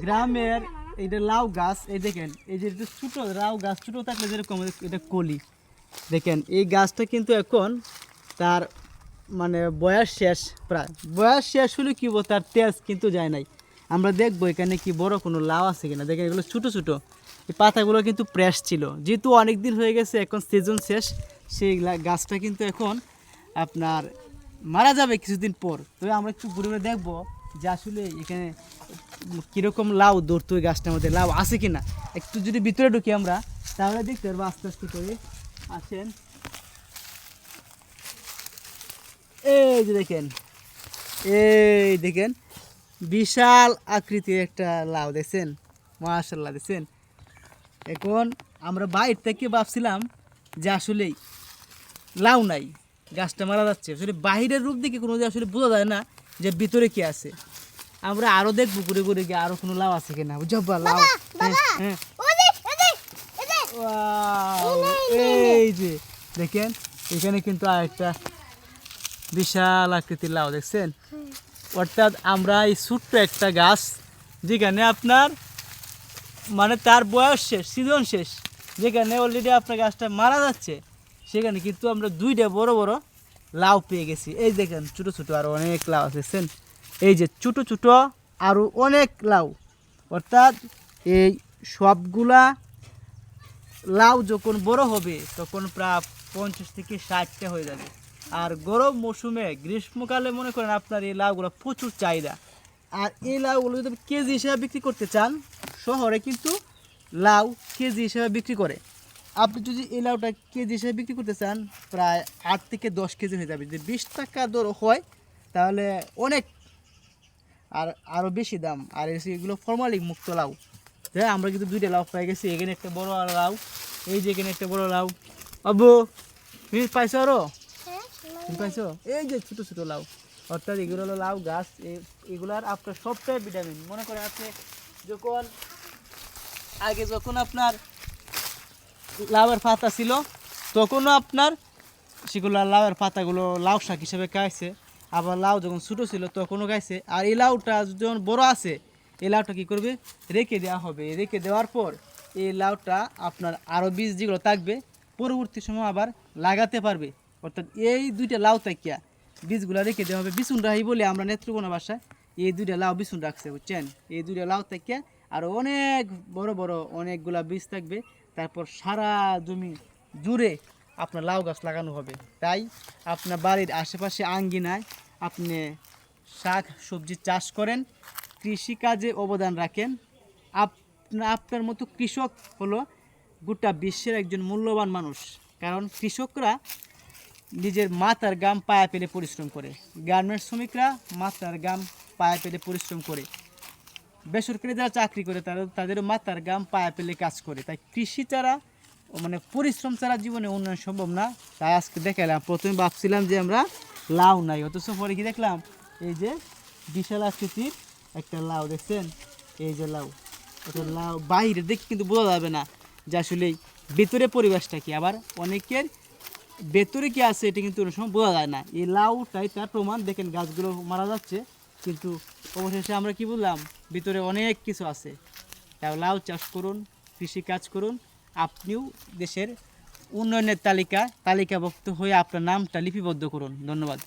গ্রামের এটা লাউ গাছ, এই দেখেন, এই যে ছোটো লাউ গাছ, ছোটো থাকলে যেরকম এটা কলি। দেখেন, এই গাছটা কিন্তু এখন তার মানে বয়স শেষ প্রায়। বয়স শেষ হলে কি তার তেজ কিন্তু যায় নাই। আমরা দেখব এখানে কি বড় কোনো লাউ আছে কিনা। দেখেন, এগুলো ছোটো ছোটো। এই পাতাগুলো কিন্তু প্রেস ছিল। যেহেতু অনেক দিন হয়ে গেছে, এখন সিজন শেষ, সেই গাছটা কিন্তু এখন আপনার মারা যাবে কিছুদিন পর। তবে আমরা একটু ঘুরে ঘুরে দেখব যে আসলে এখানে কীরকম লাউ ধরতো ওই গাছটার মধ্যে? লাউ আছে কি না একটু যদি ভিতরে ঢুকি আমরা, তাহলে দেখতে পারব আস্তে আস্তে করে। আসেন। এই যে দেখেন, এই দেখেন, বিশাল আকৃতির একটা লাউ, দেখছেন? মাশাল্লাহ দেখছেন? এখন আমরা বাইর থেকে ভাবছিলাম যে আসলেই লাউ নাই, গাছটা মারা যাচ্ছে। আসলে বাহিরের রূপ দেখে কোনো আসলে বোঝা যায় না যে ভিতরে কি আছে। আমরা আরও দেখব ঘুরে ঘুরে গিয়ে আরও কোনো লাভ আছে কিনা। জব্বা লাউ হ্যাঁ, হ্যাঁ। এই যে দেখেন এখানে কিন্তু আরেকটা বিশাল আকৃতির লাউ দেখছেন? অর্থাৎ আমরা এই ছোট্ট একটা গাছ যেখানে আপনার মানে তার বয়স শেষ সিজন শেষ যেখানে অলরেডি আপনার গাছটা মারা যাচ্ছে সেখানে কিন্তু আমরা দুইটা বড় বড় লাউ পেয়ে গেছি। এই দেখেন ছোটো ছোটো আরও অনেক লাউ দেখছেন? এই যে ছোটো ছোটো আরও অনেক লাউ। অর্থাৎ এই সবগুলা লাউ যখন বড় হবে, তখন প্রায় পঞ্চাশ থেকে ষাটটা হয়ে যাবে। আর গরম মৌসুমে, গ্রীষ্মকালে মনে করেন আপনার এই লাউগুলো প্রচুর চাহিদা। আর এই লাউগুলো যদি কেজি হিসেবে বিক্রি করতে চান, শহরে কিন্তু লাউ কেজি হিসেবে বিক্রি করে। আপনি যদি এই লাউটা কেজি হিসেবে বিক্রি করতে চান, প্রায় আট থেকে দশ কেজি হয়ে যাবে। যদি বিশ টাকা দর হয়, তাহলে অনেক আর আরও বেশি দাম। আর এসে এগুলো ফর্মালিক মুক্ত লাউ। হ্যাঁ আমরা কিন্তু দুইটা লাউ পেয়ে গেছি। এখানে একটা বড় আর লাউ। এই যে এখানে একটা বড় লাউ। আবু তুমি পাইছো আরও? তুমি পাইছো? এই যে ছোট ছোট লাউ। অর্থাৎ এগুলো হলো লাউ গাছ। এগুলার আপনার সবটাই ভিটামিন মনে করেন আপনি যখন আগে যখন আপনার লাউয়ের পাতা ছিল তখনও আপনার সেগুলো লাউয়ের পাতাগুলো লাউ শাক হিসেবে খাইছে। আবার লাউ যখন ছোটো ছিল তখনও গাইছে। আর এই লাউটা যখন বড় আছে, এই লাউটা কী করবে? রেখে দেওয়া হবে। রেখে দেওয়ার পর এই লাউটা আপনার আরও বীজ যেগুলো থাকবে, পরবর্তী সময় আবার লাগাতে পারবে। অর্থাৎ এই দুইটা লাউ তাকিয়া বীজগুলো রেখে দেওয়া হবে। বিছুন রাহি বলে আমরা নেত্রকোনা বাসায় এই দুইটা লাউ বিছুন রাখছে, বুঝছেন? এই দুইটা লাউ তাকিয়া আর অনেক বড় বড় অনেকগুলা বীজ থাকবে। তারপর সারা জমি জুড়ে আপনার লাউ গাছ লাগানো হবে। তাই আপনার বাড়ির আশেপাশে আঙ্গিনায় আপনি শাক, সবজি চাষ করেন, কৃষিকাজে অবদান রাখেন। আপনা আপনার মতো কৃষক হলো গোটা বিশ্বের একজন মূল্যবান মানুষ। কারণ কৃষকরা নিজের মাথার গাম পায়া পেলে পরিশ্রম করে। গার্মেন্টস শ্রমিকরা মাথার গাম পায়া পেলে পরিশ্রম করে। বেসরকারি যারা চাকরি করে, তারা তাদেরও মাথার গাম পায়া পেলে কাজ করে। তাই কৃষি ছাড়া মানে পরিশ্রম ছাড়া জীবনে উন্নয়ন সম্ভব না। তাই আজকে দেখালাম প্রথমে ভাবছিলাম যে আমরা লাউ নাই, অথচ পরে কি দেখলাম? এই যে বিশাল আকৃতির একটা লাউ, দেখছেন? এই যে লাউ, এটা লাউ বাইরে দেখে কিন্তু বোঝা যাবে না যে আসলে ভেতরে পরিবেশটা কি। আবার অনেকের ভেতরে কি আছে, এটা কিন্তু অনেক সময় বোঝা যায় না। এই লাউটাই তার প্রমাণ। দেখেন, গাছগুলো মারা যাচ্ছে, কিন্তু অবশেষে আমরা কি বললাম? ভিতরে অনেক কিছু আছে। তাও লাউ চাষ করুন, কৃষি কাজ করুন। আপনিও দেশের উন্নয়নের তালিকা তালিকাভুক্ত হয়ে আপনার নামটা লিপিবদ্ধ করুন। ধন্যবাদ।